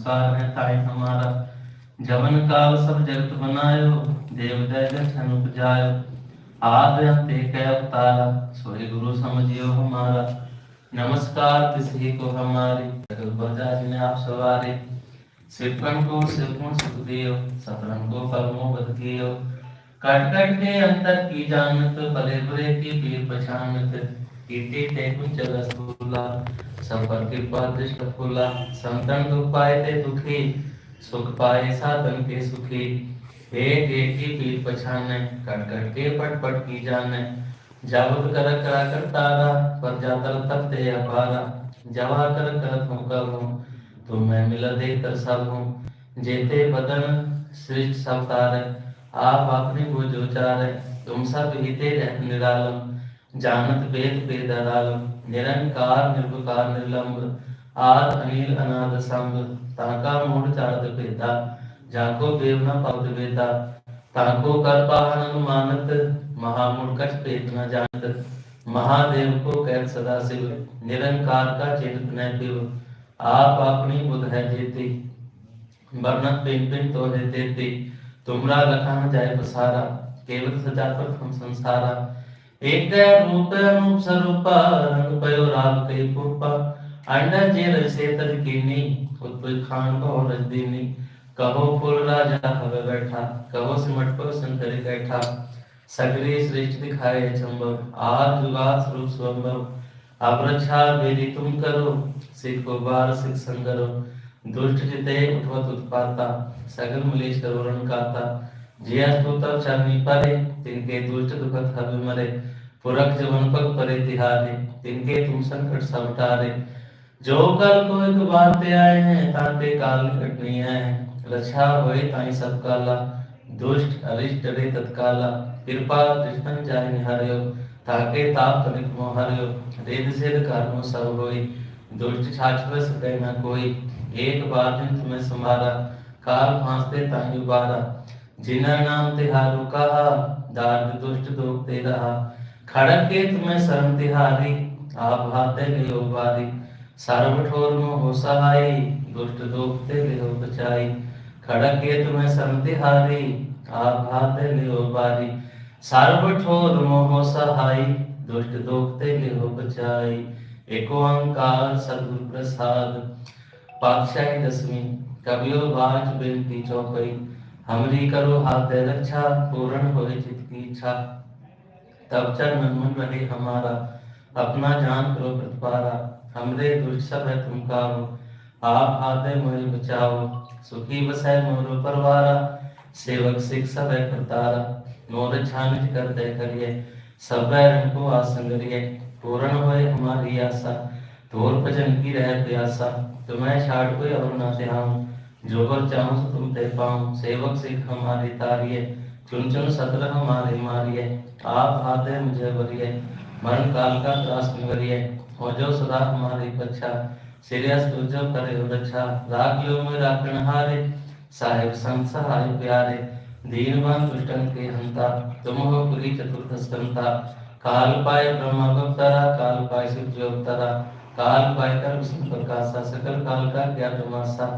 नमस्कार है ताई हमारा। जवन काल सब जगत बनायो, देव दय जन उपजायो। आद अंत एक अवतारा सोई गुरु समझियो हमारा। नमस्कार किसी को हमारी सकल बजा जिन्हें आप सवारे। सिरपन को सिरपुन सुख दियो सतरन को परमो बद कट कट के अंतर की जानत, भले बुरे की पीर पछानत। कीटे ते कुंच रसूला पर कृपा दृष्ट फूला, संतन दुख पाए ते दुखी, सुख पाए साधन के सुखी। एक एक की पीर पछाने कट कट के पट पट की जाने। जावत कर करा कर तारा, पर जातर तब ते अपारा। जवा कर कर तुम कर हूँ तुम मैं मिला दे कर सब हूँ जेते बदन सृष्ट सब तारे, आप अपने बुझ उचारे तुम सब हिते रह निरालम जानत वेद वेदरालम निरंकार निर्विकार निर्लंब आद अनिल अनाद संग ताका मूढ़ चारद भेदा जाको बेव न पवद वेदा ताको कर पाहन अनुमानत महामूढ़ कछ भेद न जानत महादेव को कह सदा शिव निरंकार का चेतन न पिव आप अपनी बुध है जेती वर्णत पिन पिन तो है देती तुमरा लखा न जाय बसारा केवल सजा पर हम संसारा एक रूप रूप स्वरूपा रंग पयो राग कई पुरपा अंडा जेर से तर कीनी उत्पल खान को रज दीनी कहो फूल राजा हवे बैठा कहो सिमट पर संतरी बैठा सगरी सृष्टि दिखाए चंबव आज जुगात स्वरूप स्वंबव अब रक्षा मेरी तुम करो सिख बार सिख संगरो दुष्ट जिते उठवत उत्पाता सगल मलेश करोरण काता जिया स्तोत्र चरनी परे तिनके दुष्ट दुखत हवे मरे पुरख जवन पग परे तिहारे, तिनके तुम संकट सब टारे जो कल को एक बार ते आए हैं, ताते काल आए हैं। रक्षा होए ताई सब काला, दुष्ट अरिष्ट डरे तत्काला। कृपा दृष्टन जाय निहार्यो, ताके ताप तनिक मोहर्यो। रेद सेद कर्म सब होई, दुष्ट छाछर सके न कोई। एक बार दिन तुम्हें संभारा, काल फांसते ताई उबारा। जिना नाम तिहारू कहा दार्द दुष्ट दोग ते रहा खड़क के तुम्हें शरण तिहारी आप हाथे लियो बारी सर्व ठोर मोह सहाई दुष्ट दोगते लियो बचाई खड़क के तुम्हें शरण तिहारी आप हाथे लियो बारी सर्व ठोर मोह सहाई दुष्ट दोगते लियो बचाई एको ओंकार सदगुरु प्रसाद पातशाही दसवीं कवियो बाज बेनती चौपई हमरी करो हाथ रक्षा पूर्ण चित की इच्छा। तब चर मन मन रहे हमारा, अपना जान करो प्रतिपारा। हमरे दुष्ट सब है तुम कारो, आप हाथे मोहि बचाओ। सुखी बसै मोरो परवारा, सेवक सिख सब है करतारा। मोर छान कर दे करिए, सब रंग को आसंगरिए पूर्ण होए हमारी आशा तोर भजन की रह प्यासा। तुम्हें छाड़ कोई और ना ध्यान जो बर चाहूँ सो तुम ते पाऊँ सेवक सिख हमारी तारिये चुन चुन सतर हमारे मारिये आप हाथे मुझे बरिये मरण काल का त्रास निवरिये हो जो सदा हमारी पक्षा। सिरियस तुझो करे रक्षा राख लो में राखण हारे। साहेब संत सहाय प्यारे। दीनवान दुष्टन के हंता। तुम हो पुरी चतुर्थ स्कंता काल पाए ब्रह्मा अवतारा काल पाए जी अवतारा काल पाए कर विष्णु प्रकाशा सकल काल का ज्ञात मासा।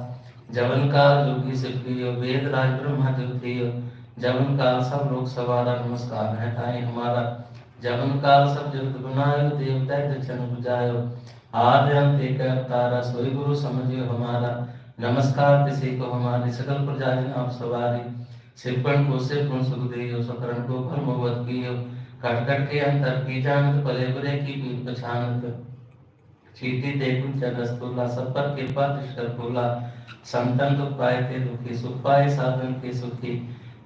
जवन काल जोगी सिद्धियो वेद राज ब्रह्मा ज्योतियो जवन काल सब लोग सवारा, नमस्कार है ताई हमारा। जवन काल सब जगत बनायो देवता दक्षिण बुझायो। आद्य अंत एक अवतारा, सोई गुरु समझियो हमारा। नमस्कार किसी को हमारी सकल प्रजा जन आप सवारी। सिरपण को से पुन सुख दियो सकरण को भर मोहब्बत कियो। कट कट के अंतर की जानत, पले बुरे की पछानत। चीटी देखुन चरस्तुला सब पर कृपा दृष्टर फूला संतन दुख पाए थे दुखी, सुख पाए साधन के सुखी।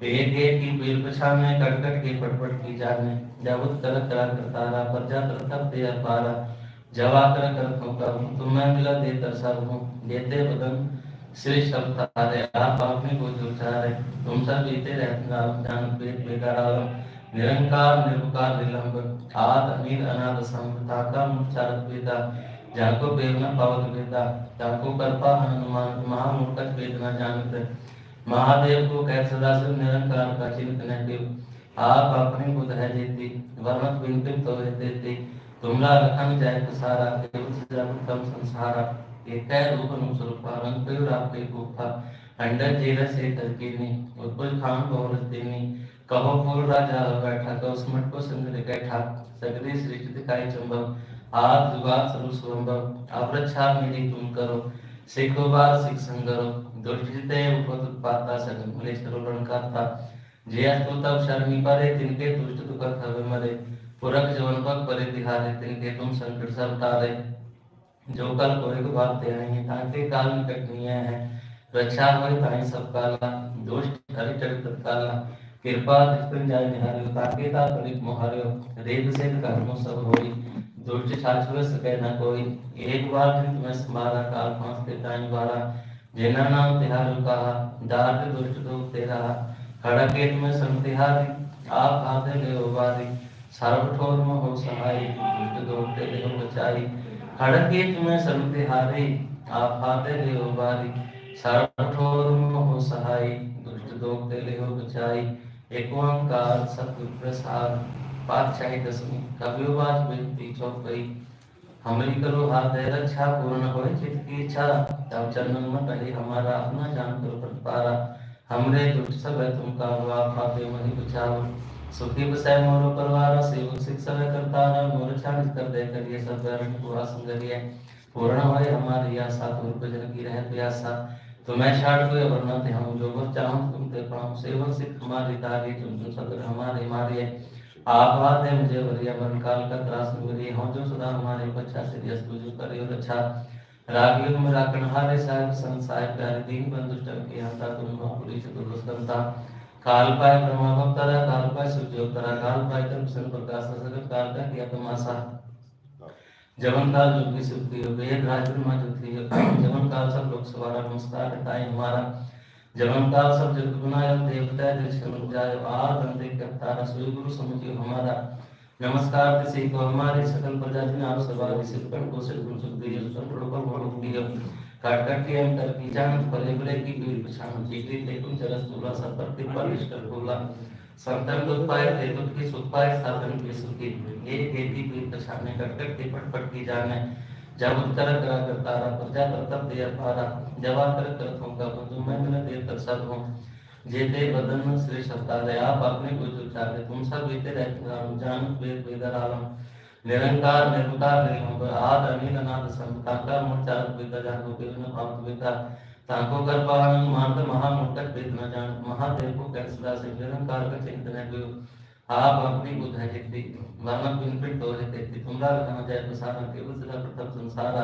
एक एक की पीर पछाने कट कट के पटपट की जाने। जबुत कर, करा, कर तारा पर जा कर तब दे पारा जवा कर कर हूँ तुम्हें मिला दे कर सब हूँ देते बदन, श्री सब तारे आप आपने को जो चारे तुम सब बीते रहते नाम जान पेट बेकार आलम। निरंकार, निर्विकार निलंब आद, अमीर, अनाद संता का मुचारत वेदा जाको बेवना पावत वेदा जाको कर्पा हनुमान महामूर्खत वेदना जानत। महादेव को कह सदा शिव निरंकार का चिंतन देव। आप अपने बुध है देती वर्मत बिन बिन तो है देती। तुमरा रखन जाय सारा केवल सजा उत्तम संसारा। एक रूप अनुस्वरूपा रंग पे रापे गुफा अंडर जेल से तरकीनी उत्पल खान बहुरत देनी। कहो फूल राजा बैठा, कहो समट को संग बैठा। सगरी सृष्टि दिखाई चंबव आद जुगात सर्व सुरंभव अवरच्छा मेरी तुम करो, सिखो बार सिख संगरो दुर्जिते उपत पाता उत्पाता सगन मलेश्वरो रणकाता जे अस्तु तब शर्मी परे, तिनके दुष्ट दुख हवे मरे। पुरख जवन पग परे तिहारे, तिनके तुम संकट सब तारे। जो कल कोई को बात आई है, ताके काल निकट नहीं है। रक्षा होय ताई सब काला दुष्ट हरि चरित तत्काला कृपा तिस्तन जाय निहारे ताके ता पलिक मोहारे रेद से कर्मो सब होई दुष्ट छाछुए सके न कोई एक बार दिन तुम्हें संभाला काल फांसते ताई बारा जिना नाम तिहारु कहा दार दुष्ट दुख तेरा खड़केत में संतिहारी आप आते ले उबारी सर्व ठोर में हो सहाय दुष्ट दोष तेरे हो बचाई खड़केत में संतिहारी आप आते ले उबारी सर्व ठोर में हो सहाय दुष्ट दोष तेरे हो बचाई एक ओंकार सतगुरु प्रसाद पातशाही दसवीं कविवाज व्यक्ति चौकई। हमरी करो हाथ रक्षा पूर्ण होए चित की इच्छा। तब चरणन में रही हमारा अपना जान करो प्रतिपारा हमरे दुष्ट सब है, तुम का हुआ पापे, वही बचाओ सुखी बसाए मोरो परिवार, सेवक सब करता है मोर छाड़ कर दे, करिए सब वरण हुआ संगरिए पूर्ण होए हमारी आशा तुम पे जन की रहे प्यासा। तुम्हें छाड़ कोई वरना थे हम जो वर चाहो तुम ते पाओ सेवक सिख हमारी तारी, तुम तुम सदर हमारे मारिए आप बात है मुझे वरिया वन काल का त्रास मेरी हो जो सदा हमारे बच्चा से यस तुझ करियो रागियो में राखण हारे साहेब संसाय प्यारे दीन बंधु के हंता तुम पुरी चतुर्दंता काल पाय ब्रह्मा भक्तरा, काल पाय सूर्योत्तरा काल पाय तम सन प्रकाश सगत काल का किया तमासा जवन काल जो की सुखी हो वेद राज ब्रह्मा जो थी जवन काल सब लोग सवारा नमस्कार ताई हमारा जवन काल सब जगत बनायो देवता दर्शन जायो आद अंते करता सोई गुरु समझियो हमारा। नमस्कार किसी को, हमारे सकल प्रजा जिन आप सभा किसी कण को से गुण सुख दियो संतों पर मोड़ दियो काट काट के हम कर की जान फले बले की दूर पछान जीती तुम चरस तुला सब पर कृपा निष्ठर बोला। को पाए ते तो की पाए साधन की सुखी ये खेती की पछाने कट कट के पट की जाने जब उत्तर करा करता रहा प्रजा कर्तव्य दे पारा जवाब कर कर का बंधु, मैं मन दे कर सब हूँ। जेते बदन में श्री सत्तादय आप अपने को जो चाहते तुम सब बीते रहते राम, जान, वेद वेदर आलम निरंकार, निर्विकार निर्भर आद, अनिल, अनाद संताकार मुचार वेदा जान को न पाप वेदा। ताको कर पावन मानत महामुटक वेद न जान। महादेव को कैसदा से निरंकार का चिंतन है आप अपनी बुद्ध है जितनी वर्णन बिन पिट तो है तेती तुमरा रहना जाय प्रसाद, के उस प्रथम संसारा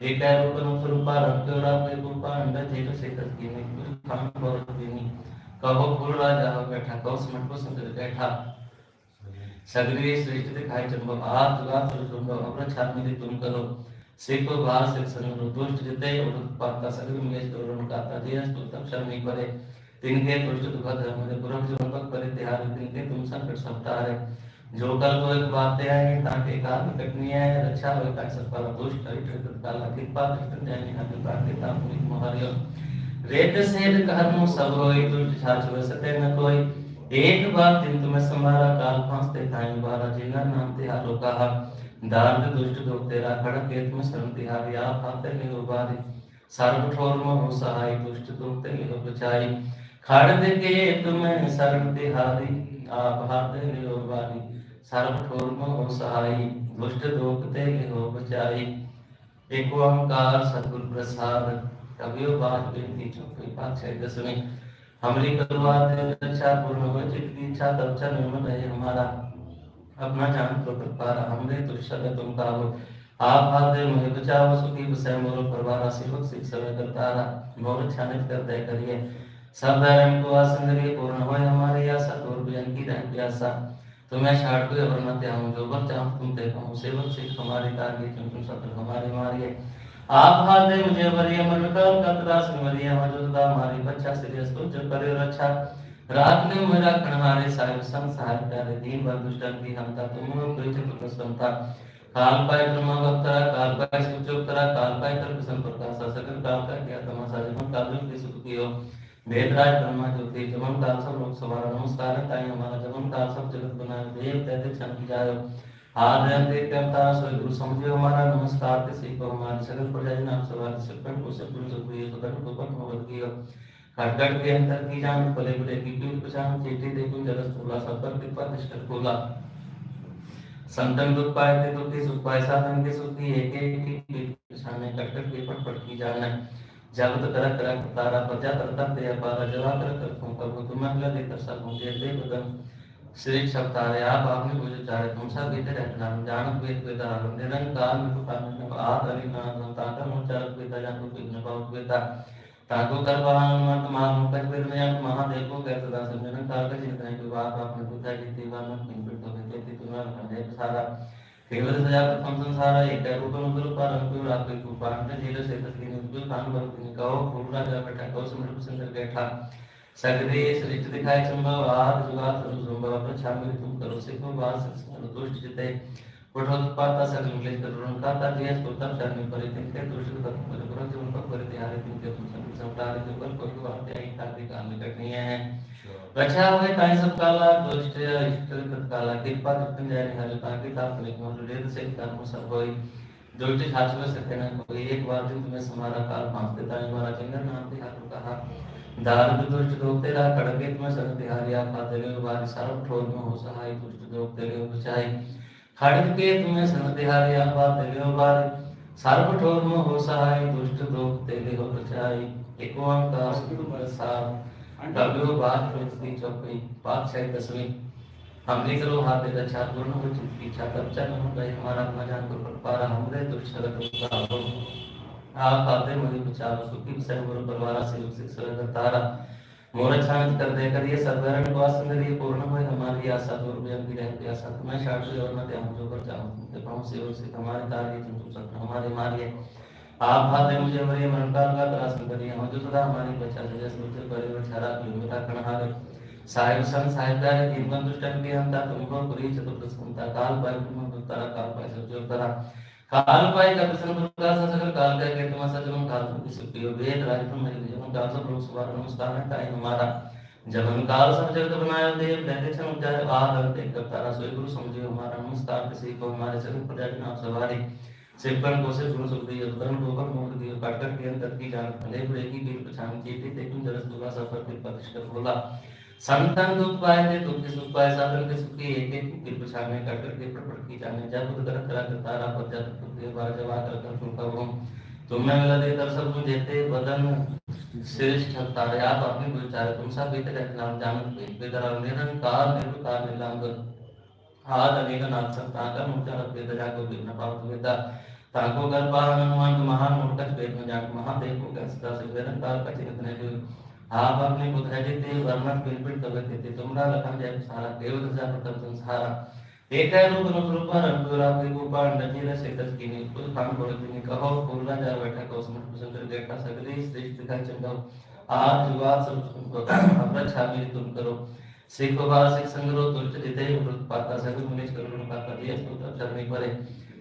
एक रूप स्वरूपा रक्त रात रूपा, अंडा जेल से तस्की में कुछ खान और देनी कहो फूल राजा हो बैठा, कहो, समट को संग बैठा। सगरी श्रेष्ठ दिखाई चंबक आप जुगा सुर चंबक अपना छाती में तुम करो। सेको बाहर से संग दुष्ट जिते और पाता सगरी में करो उनका तजिया तो तब शर्म पड़े तिनके दुष्ट दुख धर्म में पुरख जो उनका करे तिहार तिनके तुम संकट सब तारे जो कल को एक बात है ताके काल कटनी है रक्षा हो का सब पर दुष्ट हरित तत्काल कृपा, कृष्ण, जय निहत प्रार्थना पुनित, मोहरियो। रेत सेद कर्म सब होई दुष्ट छाछ सते न कोई। एक बार दिन तुम्हें संभारा, काल फांसते ताई बारा जिंगर नाम तिहारो कहा। दार्द दुष्ट दुख तेरा खड़क केत में शरण तिहारी आप आते नहीं उबारी सर्व ठोर में हो सहाय दुष्ट दुख ते लिहो बचाई खड़ दे के तुम्हें शरण तिहारी आप हाथ नहीं उबारी सर्व ठोर में हो सहाय दुष्ट दुख ते लिहो बचाई एक ओंकार सतगुरु प्रसाद कवियो बात बेनती चौकी पातशाही दसवीं हमारी करुआत रक्षा पूर्ण हो चित की इच्छा तब चल निर्मल रहे हमारा अपना जान को पारा हमरे तुष्ट तुम का हो आप हाथ मुझे बचाओ, सुखी बसै मोरो परवारा सेवक सिख समय करतारा मोर छानित कर दे करिए। सब धर्म को आसन करिए पूर्ण होए हमारी आशा तोर भजन की रह प्यासा। तुम्हें छाड़ को वरना ते हम जो बर चाहूँ, तुम ते पाऊँ। सेवक सिख हमारी तारी तुम तुम सतर हमारे मारिए। आप हाथ दे मुझे वरिय मन कर कतरा सिमरिया मौजूदा हमारी बच्चा सीरियस तो जो करे रक्षा। रात રાતને ઉમેરા કણહારે સાહેબ સંગ સહાય ત્યારે દિન ભર દુષ્ટક દી હમતા તુમો પરિચય પ્રકૃત સંતા કાલપાય બ્રહ્મવક્તરા કાલપાય સૂચોક્તરા કાલપાય તર્ક સંપર્કા સસકર કાલપાય જ્ઞાન તમાસા જમન કાલજન કે સુખિયો વેદરાજ બ્રહ્મા જ્યોતિ જમન કાલ સબ લોક સવારા નમસ્કાર તાય હમારા જમન કાલ સબ જગત બનાય દેવ તૈતે છન की जायो आदर देते अवतार सोय गुरु समझे हमारा नमस्कार ते सीखो हमारे सगल प्रजाजन आप सवार सकन को सकन सुखियो सकन को पन भगवत कियो खटखट के अंतर की जान भले भले की पीठ पहचान चेटी देखूँ जरस फूला सब पर कृपा निष्ठर खोला। संतन दुख पाए थे दुख की सुख पाए, साधन के सुख की एक एक की पीठ पहचान कटकट के पट पट की जान जब तो कर कर, तारा, प्रजा करता ते पारा जवा कर कर तुम कर तुम अगला दे कर सब मुझे दे बदन श्री शब्दारे आप आपने मुझे चाहे, तुम सब गीते रहना जान वेद, वेदा निरंकार में तो काम में आद अली ना संतान मुचार वेदा, जान को विघ्न पाव वेदा ताको कर बहान मत महा मुकट वेद में आप महादेव को कहते सदा समझन काल का चिंतन के बाद आपने जी देवा में पिन पिन तो कहते तुम्हारा खंडे सारा केवल सजा प्रथम संसार एक रूप में मुद्र पर अंकुर आपके कृपा ने जील से तस्वीर मुद्र कान पर तिन कहो पूरा जा बैठा कहो समृत सुंदर बैठा सगरे सृष्टि दिखाई संभव आद जुगात संभव प्रच्छा में तुम करो से को वास दुष्ट चिते कुठून पाहता सरले करून काता दियस होता सरने परे तिथे दृष्टी तक मुझे गुरु जी उनको परे त्यार तिथे तुमसे सबटा रे दुबल कोई को आते आई ताकि काम तक नहीं है रक्षा हुए ताई सब काला दुष्ट इष्ट तक काला कृपा तुम जाने हर ताकि ताप लेकिन और रेल से कर्म सब होई दुष्ट छात्र से कहना कोई एक बार दिन तुम्हें समारा काल पाँच के ताई मारा चंदन नाम के हाथ कहा दारुद दुष्ट दोखते रहा कड़गे तुम्हें सर्व तिहारिया खाते रहे बारिश सारा ठोर में हो सहाय दुष्ट दोखते रहे बचाई खड़ग के तुम्हें तिहारिया खाते ले बारी। सर्व में हो सहाय, दुष्ट दोग तेरे हो बचाई एक ओंकार सतगुरु प्रसाद डब्ल्यू बात पृथ्वी चौकी पाँच छह दसवीं। हमने करो हाथ दे अच्छा पूर्ण हो चुकी इच्छा तब चल हम गए। हमारा मजान को पर पारा हमरे दुष्ट का आप आते मुझे बचाओ, सुखी से गुरु परवारा से उसे सरद तारा। गोरक्षांत कर दे, कर ये सदवरण को आसन ये पूर्णमय हमारी आशा दूर में हमकी रहती आशा तुम्हें शास्त्र और मत हम जो कर जाऊँ ते पाऊँ से उसे हमारे कार्य तुम तुम सकते हमारे मारिए आप भाते मुझे हमारे मन का का त्रासन करिए, हम जो सदा हमारी बचा जय स्मृति करे और छारा किलोमीटर कणहार साहिब सन साहिबदार दीपन दुष्टन के हम ता तुमको पुरी चतुर्दश कुंता काल पर तुम तारा, काल पर सब जो करा। కాలుపై కపిసంపృతాసకల కాలుపై కీర్తమాసజమం కాలుపై సుప్రియో వేద రాజపురం హరి జమం కాలుస ప్రభు సువార నమస్కారం తాయి हमारा जमन काल सब जगत बनायो देव प्रत्यक्ष उपचार आद अंत कब तारा सोई गुरु समझियो हमारा नमस्कार किसी को हमारे चरण प्रजा के नाम सवारी सेवकन को से सुन सुख दियो धर्म को पर मोक्ष दियो काटकर के अंतर की जान भले बुरे की बिन पहचान की थी देखूं जरा दुआ सफर के पक्ष कर बोला संतन दुख पाए थे, दुख के सुख पाए साधन के सुख की एक एक की पछाने काटकर के प्रकट की जाने। जब बुद्ध कर करा कर तारा पर जब तुम के बार जब आकर कर तुम कब हम तुम्हें मिला दे दर्शन तुम देते बदन श्रेष्ठ तारे आप अपने विचार तुम सब बीते रहते नाम जानत बेदरा निरंकार, निर्विकार निरंग आद अनेक नाथ संतान मुचार वेद जागो विघ्न पावत वेदा ताको गर्भा हनुमान महान मूर्ख वेद में जाग महादेव को कहता से निरंकार का चिंतन है आप अपने बुद्ध है जिते वर्णन पिलपिल थे तुमरा लखन जय सारा देव दशा प्रथम संसारा है रूप रूप रूप रंगुरा के गोपाल, नजीर से तस की नी कुल खान बोल की कहो पूर्णा जा बैठा को समझ पसंद देखा, सगले श्रेष्ठ का चंदो आज जुगात सब तुमको अपना छामी तुम करो। सिख बार सिख संग्रह दुष्ट जिते वृत पाता सभी मुनिश करुण पाता दिया स्तोत्र चरणी परे।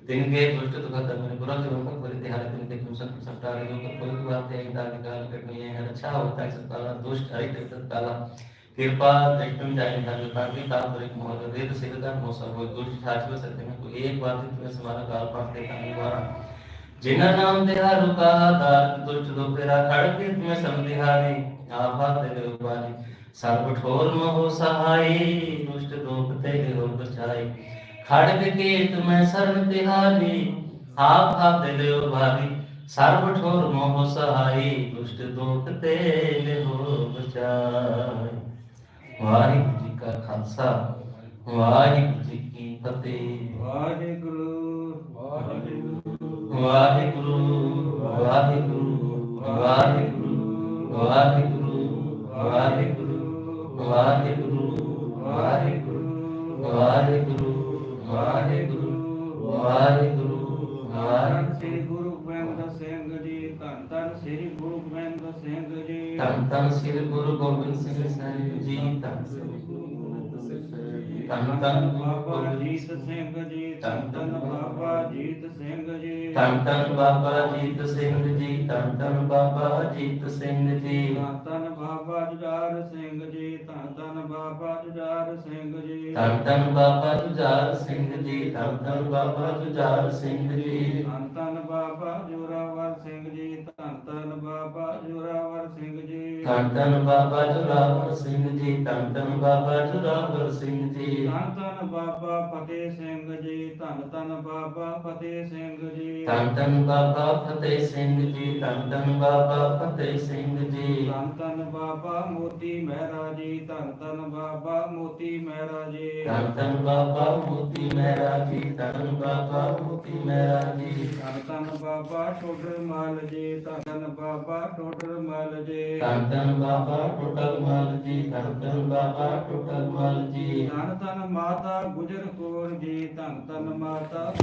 ದಿನಕ್ಕೆ ದುಷ್ಟ दुखद बुरा से होकर परित्याग दिन के तुम सब सप्ताह होकर कोई तो आते हैं दान निकाल कर नहीं है अच्छा होता है सत्ताला दुष्ट हरित सत्ताला कृपा दृष्टि जाए धर्म ताकि ताप एक मोह वेद सिद्धता मोह सब दुष्ट छात्र सत्य में कोई एक बात तुम्हें समारा काल पाठ देता नहीं द्वारा जिना नाम देहा रुका दार दुष्ट दुखेरा खड़के तुम्हें समधिहारी आभा तेरे उपारी सर्व ठोर मोह सहाय, दुष्ट दोपते हो बचाई ਖੜ ਵਿਕੇਤ ਮੈਂ ਸਰਨ ਤਿਹਾਨੀ ਆਪ ਆਪ ਦਿਲਿਓ ਭਾਵੀ ਸਰਬ ਠੋਰ ਮੋਹ ਸਹਾਈ ਦੁਸ਼ਟ ਦੋਖ ਤੇ ਨਿਹੋ ਬਚਾਈ ਵਾਹਿਗੁਰੂ ਜੀ ਕਾ ਖਾਲਸਾ ਵਾਹਿਗੁਰੂ ਜੀ ਕੀ ਫਤਿਹ। ਵਾਹਿਗੁਰੂ ਵਾਹਿਗੁਰੂ। ਵਾਹਿਗੁਰੂ ਵਾਹਿਗੁਰੂ ਵਾਹਿਗੁਰੂ ਵਾਹਿਗੁਰੂ ਵਾਹਿਗੁਰੂ ਵਾਹਿਗੁਰੂ ਵਾਹਿਗੁਰੂ ਵਾਹਿਗੁਰੂ। ਵਾਹਿਗੁਰੂ ਵਾਹਿਗੁਰੂ ਧੰਨ ਸ੍ਰੀ ਗੁਰੂ ਗੋਬਿੰਦ ਸਿੰਘ ਜੀ, ਧੰਨ ਧੰਨ ਸ੍ਰੀ ਗੁਰੂ ਗੋਬਿੰਦ ਸਿੰਘ ਜੀ। ਧੰਨ ਧੰਨ ਸ੍ਰੀ ਗੁਰੂ ਗੋਬਿੰਦ ਸਿੰਘ ਸਾਹਿਬ ਜੀ, ਧੰਨ ਸ੍ਰੀ ਗੁਰੂ ਧੰਨ ਧੰਨ ਬਾਬਾ ਜੀਤ ਸਿੰਘ ਜੀ ਧੰਨ ਧੰਨ ਬਾਬਾ ਜੀਤ ਸਿੰਘ ਜੀ ਧੰਨ ਧੰਨ ਬਾਬਾ ਜੀਤ ਸਿੰਘ ਜੀ ਧੰਨ ਧੰਨ ਬਾਬਾ ਜੀਤ ਸਿੰਘ ਜੀ ਧੰਨ ਧੰਨ ਬਾਬਾ ਜੁਝਾਰ ਸਿੰਘ ਜੀ ਧੰਨ ਧੰਨ ਬਾਬਾ ਜੁਝਾਰ ਸਿੰਘ ਜੀ ਧੰਨ ਧੰਨ ਬਾਬਾ ਜੁਝਾਰ ਸਿੰਘ ਜੀ ਧੰਨ ਧੰਨ ਬਾਬਾ ਜੁਝਾਰ ਸਿੰਘ ਜੀ ਧੰਨ ਧੰਨ ਬਾਬਾ ਜੋਰਾਵਰ ਸਿੰਘ ਜੀ ਧੰਨ ਧੰਨ ਬਾਬਾ ਜੋਰਾਵਰ ਸਿੰਘ ਜੀ ਧੰਨ ਧੰਨ ਬਾਬਾ ਜੁਰਾਵਰ ਸਿੰਘ ਜੀ ਧੰਨ ਧੰਨ ਬਾਬਾ ਜੁਰਾਵਰ ਸਿੰਘ ਜੀ। ਧੰਨ ਧੰਨ ਬਾਬਾ ਫਤਿਹ ਸਿੰਘ ਜੀ ਧੰਨ ਧੰਨ ਬਾਬਾ ਫਤਿਹ ਸਿੰਘ ਜੀ। ਧੰਨ ਧੰਨ ਬਾਬਾ ਫਤਿਹ ਸਿੰਘ ਜੀ ਧੰਨ ਧੰਨ ਬਾਬਾ ਫਤਿਹ ਸਿੰਘ ਜੀ। ਧੰਨ ਧੰਨ ਬਾਬਾ ਮੋਤੀ ਮਹਿਰਾ ਜੀ ਧੰਨ ਧੰਨ ਬਾਬਾ ਮੋਤੀ ਮਹਿਰਾ ਜੀ। ਧੰਨ ਧੰਨ ਬਾਬਾ ਮੋਤੀ ਮਹਿਰਾ ਜੀ ਧੰਨ ਬਾਬਾ ਮੋਤੀ ਮਹਿਰਾ ਜੀ। ਧੰਨ ਧੰਨ ਬਾਬਾ ਟੋਡਰ ਮਲ ਜੀ ਧੰਨ ਧੰਨ ਬਾਬਾ ਟੋਡਰ ਮਲ ਜੀ। ਧੰਨ ਧੰਨ ਬਾਬਾ ਟੋਟਲ ਮਲ ਜੀ ਧੰਨ ਧੰਨ ਬਾਬਾ ਟੋਟਲ ਮਲ ਜੀ। ਧੰਨ ਧੰਨ ਮਾਤਾ ਗੁਜਰ ਕੌਰ ਜੀ ਧੰਨ ਧੰਨ ਮਾਤਾ